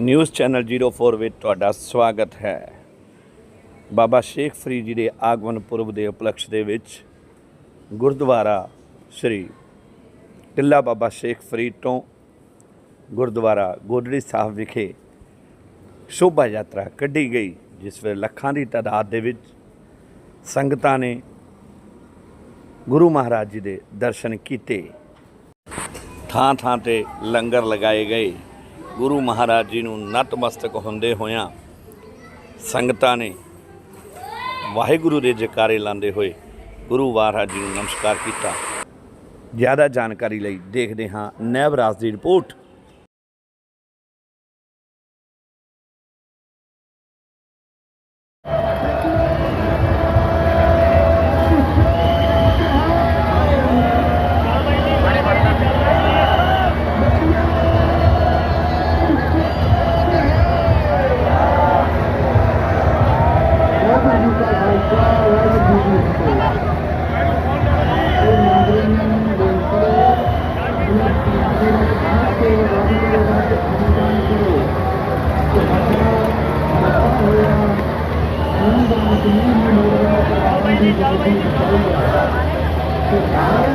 News channel 04 ਵਿੱਚ ਤੁਹਾਡਾ ਸਵਾਗਤ ਹੈ। ਬਾਬਾ ਸ਼ੇਖ ਫਰੀਦ ਜੀ ਦੇ ਆਗਮਨ ਪੁਰਬ ਦੇ ਉਪਲਕਸ਼ ਦੇ ਵਿੱਚ ਗੁਰਦੁਆਰਾ ਸ੍ਰੀ ਟਿੱਲਾ ਬਾਬਾ ਸ਼ੇਖ ਫਰੀਦ ਤੋਂ ਗੁਰਦੁਆਰਾ ਗੋਦੜੀ ਸਾਹਿਬ ਵਿਖੇ ਸ਼ੋਭਾ ਯਾਤਰਾ ਕੱਢੀ ਗਈ, ਜਿਸ ਵਿੱਚ ਲੱਖਾਂ ਦੀ ਤਾਦਾਦ ਦੇ ਵਿੱਚ ਸੰਗਤਾਂ ਨੇ ਗੁਰੂ ਮਹਾਰਾਜ ਜੀ ਦੇ ਦਰਸ਼ਨ ਕੀਤੇ। ਥਾਂ ਥਾਂ ਤੇ ਲੰਗਰ ਲਗਾਏ ਗਏ। ਗੁਰੂ ਮਹਾਰਾਜ ਜੀ ਨੂੰ ਨਤਮਸਤਕ ਹੁੰਦੇ ਹੋਇਆਂ ਸੰਗਤਾਂ ਨੇ ਵਾਹਿਗੁਰੂ ਦੇ ਜਕਾਰੇ ਲਾਉਂਦੇ ਹੋਏ ਗੁਰੂ ਮਹਾਰਾਜ ਜੀ ਨੂੰ ਨਮਸਕਾਰ ਕੀਤਾ। ਜ਼ਿਆਦਾ ਜਾਣਕਾਰੀ ਲਈ ਦੇਖਦੇ ਹਾਂ ਨੈਬ ਦੀ ਰਿਪੋਰਟ।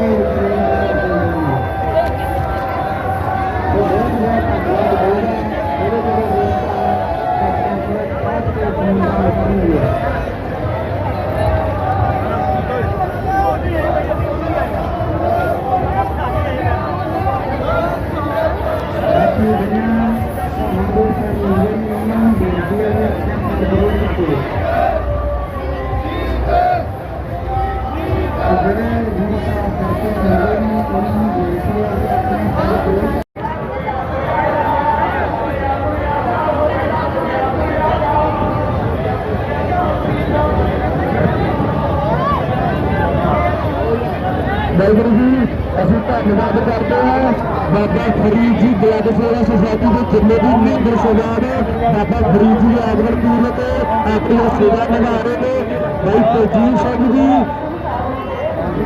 ਵਾਹਿਗੁਰੂ ਧੰਨਵਾਦ ਕਰਦੇ ਹਾਂ। ਬਾਬਾ ਫਰੀਦ ਜੀ, ਬਲੱਡ ਸੇਵਾ ਸੁਸਾਇਟੀ ਦੇ ਜਿੰਨੇ ਵੀ ਮੈਂਬਰ ਸਭਾ ਨੇ, ਬਾਬਾ ਫਰੀਦ ਜੀ ਦੇ ਆਗਮਨ ਤੇ ਆਪਣੀ ਸੇਵਾ ਨਿਭਾ ਰਹੇ ਨੇ। ਭਾਈ ਤਜੀਬ ਸਿੰਘ ਜੀ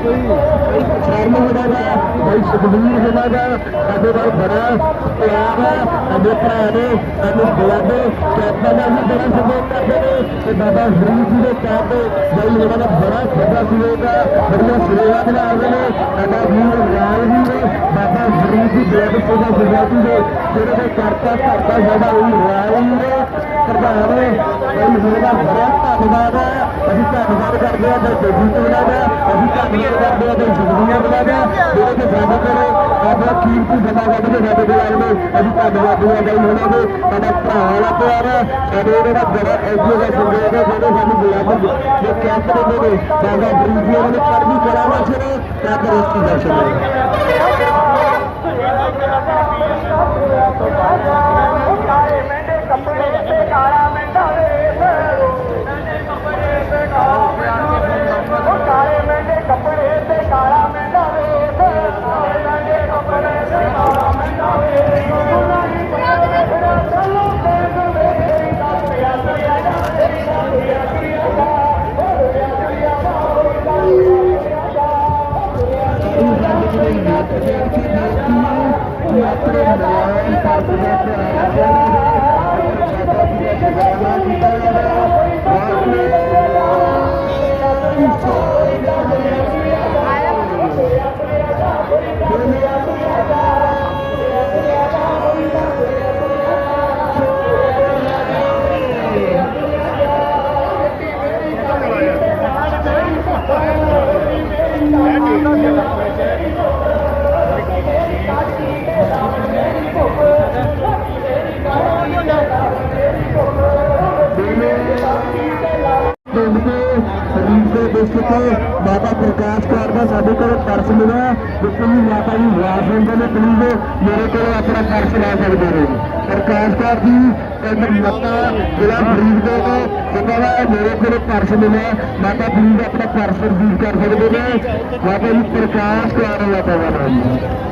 ਸ਼ਰਮ ਹੋਣਾ ਦਾ ਭਾਈ ਸੁਖਬੀਰ ਹੋਣਾ ਦਾ ਸਾਡੇ ਨਾਲ ਬੜਾ ਪਿਆਰ ਹੈ ਸਾਡੇ ਭਰਾ ਨੇ ਸਾਨੂੰ ਬਲੱਡ ਕੈਪਟਨ ਦਾ ਵੀ ਬੜਾ ਸਪੋਰਟ ਕਰਦੇ ਨੇ ਤੇ ਬਾਬਾ ਫਰੀਦ ਜੀ ਦੇ ਕੈਂਪ ਭਾਈ ਉਹਨਾਂ ਦਾ ਬੜਾ ਵੱਡਾ ਸਹਿਯੋਗ ਹੈ ਬੜੀਆਂ ਸੇਵਾ ਨਾਲ ਰਹੇ ਨੇ ਸਾਡਾ ਵੀਰ ਰਾਜ ਜੀ ਨੇ ਬਾਬਾ ਫਰੀਦ ਜੀ ਬਲੱਡ ਸੇਵਾ ਸੁਸਾਇਟੀ ਦੇ ਜਿਹੜੇ ਦੇ ਕਰਤਾ ਧਰਤਾ ਸਾਡਾ ਉਹ ਰਾਜ ਜੀ ਨੇ ਪ੍ਰਧਾਨ ਨੇ ਭਾਈ ਉਹਨਾਂ ਦਾ ਬੜਾ ਧੰਨਵਾਦ। ਹੈ ਅਸੀਂ ਧੰਨਵਾਦ ਕਰਦੇ ਹਾਂ ਤੇ ਜੀਤ ਉਹਨਾਂ ਦਾ ਅਸੀਂ ਧੰਨਵਾਦ ਕਰਦੇ ਹਾਂ ਤੇ ਸੁਖਦੀਆਂ ਉਹਨਾਂ ਦਾ ਜਿਹੜੇ ਕਿ ਸਾਡੇ ਕੋਲ ਆਪਣਾ ਕੀਮਤੀ ਸਮਾਂ ਕੱਢ ਕੇ ਸਾਡੇ ਕੋਲ ਆਏ ਨੇ, ਅਸੀਂ ਧੰਨਵਾਦ ਕਰਦੇ ਹਾਂ ਉਹਨਾਂ ਦੇ ਸਾਡਾ ਭਰਾ ਵਾਲਾ ਪਿਆਰ ਹੈ, ਸਾਡੇ ਜਿਹੜਾ ਦਾ ਬੜਾ ਐਜੀਓ ਦਾ ਸੰਗੇਤ ਹੈ, ਜਿਹੜੇ ਸਾਨੂੰ ਗੁਲਾਮ ਦੇ ਕੈਂਪ ਦੇ ਨੇ, ਬਾਬਾ ਫਰੀਦ ਜੀ ਉਹਨਾਂ ਨੇ ਚੜ੍ਹਦੀ ਕਲਾ ਵਿੱਚ ਤਾਂ ਕਰ ਦਰਸ਼ਨ ਨੇ ਪਿੰਡ ਦੇ ਡਿਸਟ੍ਰਿਕਟ ਮਾਤਾ ਪ੍ਰਕਾਸ਼ ਕੌਰ ਦਾ ਸਾਡੇ ਕੋਲ ਪਰਸ ਮਿਲਿਆ ਜਿੱਥੇ ਵੀ ਮਾਤਾ ਜੀ ਵਾਸ ਹੁੰਦੇ ਨੇ ਪਲੀਜ਼ ਮੇਰੇ ਕੋਲ ਆਪਣਾ ਪਰਸ ਲੈ ਸਕਦੇ ਨੇ ਪ੍ਰਕਾਸ਼ ਕੌਰ ਜੀ ਪਿੰਡ ਮੱਤਾ ਜ਼ਿਲ੍ਹਾ ਫਰੀਦਕੋਟ ਜਿਨ੍ਹਾਂ ਦਾ ਮੇਰੇ ਕੋਲ ਪਰਸ ਮਿਲਿਆ ਮਾਤਾ ਪਲੀਜ਼ ਆਪਣਾ ਪਰਸ ਰਿਸੀਵ ਕਰ ਸਕਦੇ ਨੇ ਮਾਤਾ ਜੀ ਪ੍ਰਕਾਸ਼ ਕੌਰ ਵਾਤਾਵਰਨ ਜੀ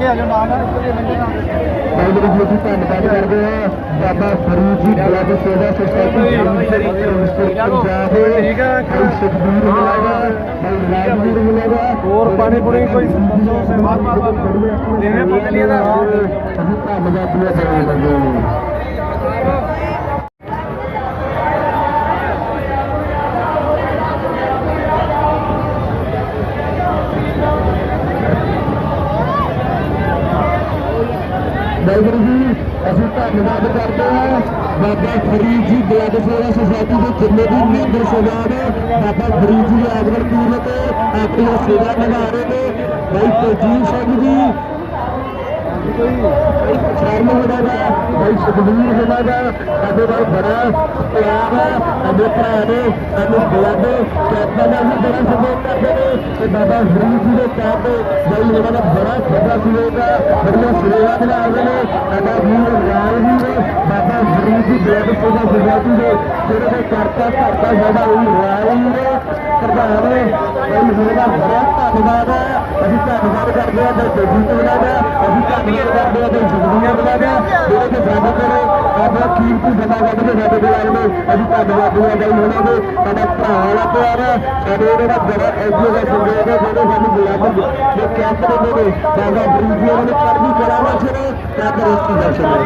ਬਹੁਤ ਬਹੁਤ ਜੀ ਧੰਨਵਾਦ ਕਰਦੇ ਹਾਂ। ਬਾਬਾ ਫਰੀਦ ਜੀ ਬਲੱਡ ਸੇਵਾ ਸੁਸਾਇਟੀ ਪੰਜਾਬ ਠੀਕ ਹੈ। ਸੁਖਬੀਰ ਮਿਲਾਗਾ ਰਾਜਵੀਰ ਮਿਲਾਗਾ ਹੋਰ ਪਾਣੀ ਪੂਣੀ ਕੋਈ ਦੱਸੋ ਸੇਵਾ ਦੇਵੇ ਪੁੱਤ ਲਈ ਇਹਦਾ। ਅਸੀਂ ਧੰਨਵਾਦ ਕਰਦੇ ਹਾਂ। ਵਾਹਿਗੁਰੂ ਜੀ ਅਸੀਂ ਧੰਨਵਾਦ ਕਰਦੇ ਹਾਂ ਬਾਬਾ ਫਰੀਦ ਜੀ, ਬਲੱਡ ਸੇਵਾ ਸੁਸਾਇਟੀ ਦੇ ਜਿੰਨੇ ਵੀ ਮੈਂਬਰ ਸਭਾ ਬਾਬਾ ਫਰੀਦ ਜੀ ਦੇ ਆਗਮਨ ਪੂਰਨ ਆਪਣੀ ਸੇਵਾ ਨਿਭਾ ਰਹੇ ਨੇ। ਭਾਈ ਤਜੀਬ ਸਿੰਘ ਜੀ, ਸ਼ਰਮ ਹੋਣਾ ਦਾ ਭਾਈ ਸੁਖਬੀਰ ਹੋਣਾ ਦਾ ਸਾਡੇ ਨਾਲ ਬੜਾ ਪਿਆਰ ਹੈ ਸਾਡੇ ਭਰਾ ਨੇ, ਸਾਨੂੰ ਬਲੱਡ ਕੈਪਟਨ ਦਾ ਵੀ ਬੜਾ ਸਪੋਰਟ ਕਰਦੇ ਤੇ ਬਾਬਾ ਫਰੀਦ ਜੀ ਦੇ ਕੈਂਪ ਭਾਈ ਉਹਨਾਂ ਦਾ ਬੜਾ ਵੱਡਾ ਸਹਿਯੋਗ ਹੈ ਬੜੀਆਂ ਸੇਵਾ ਬਣਾ ਰਹੇ ਨੇ ਸਾਡਾ ਵੀਰ ਰਾਜ ਜੀ ਨੇ ਬਾਬਾ ਫਰੀਦ ਜੀ ਬਲੱਡ ਸੇਵਾ ਸੁਸਾਇਟੀ ਦੇ ਜਿਹੜੇ ਦੇ ਕਰਤਾ ਕਰਤਾ ਸਾਡਾ ਉਹ ਰਾਜ ਜੀ ਨੇ ਪ੍ਰਧਾਨ ਨੇ ਭਾਈ ਉਹਨਾਂ ਦਾ ਬੜਾ ਧੰਨਵਾਦ ਅਸੀਂ ਧੰਨਵਾਦ ਕਰਦੇ ਹਾਂ ਤੇ ਜੀਤ ਉਹਨਾਂ ਅਸੀਂ ਧੰਨਵਾਦ ਕਰਦੇ ਹਾਂ ਤੇ ਸੁਖਬੀਰ ਉਹਨਾਂ ਜਿਹੜੇ ਕਿ ਸਾਡੇ ਕੋਲ ਆਪਣਾ ਕੀਮਤੀ ਸਮਾਂ ਕੱਢ ਕੇ ਸਾਡੇ ਕੋਲ ਆਏ ਨੇ, ਅਸੀਂ ਧੰਨਵਾਦ ਕਰਦੇ ਹਾਂ ਉਹਨਾਂ ਦੇ ਸਾਡਾ ਭਰਾ ਵਾਲਾ ਪਿਆਰ ਹੈ। ਸਾਡੇ ਜਿਹੜਾ ਦਾ ਬੜਾ ਐਜੂ ਦਾ ਸੰਦੇਸ਼ ਹੈ, ਜਿਹੜੇ ਸਾਨੂੰ ਗੁਲਾਮ ਦੇ ਕੈਂਪ ਦੇ ਨੇ ਬਾਬਾ ਫਰੀਦ ਜੀ ਉਹਨਾਂ ਨੇ ਚੜ੍ਹਦੀ ਕਲਾ ਵਿੱਚ ਨੇ ਤਾਂ ਕਰ ਇਸ ਦੀ ਦਰਸ਼ਨ ਨੇ।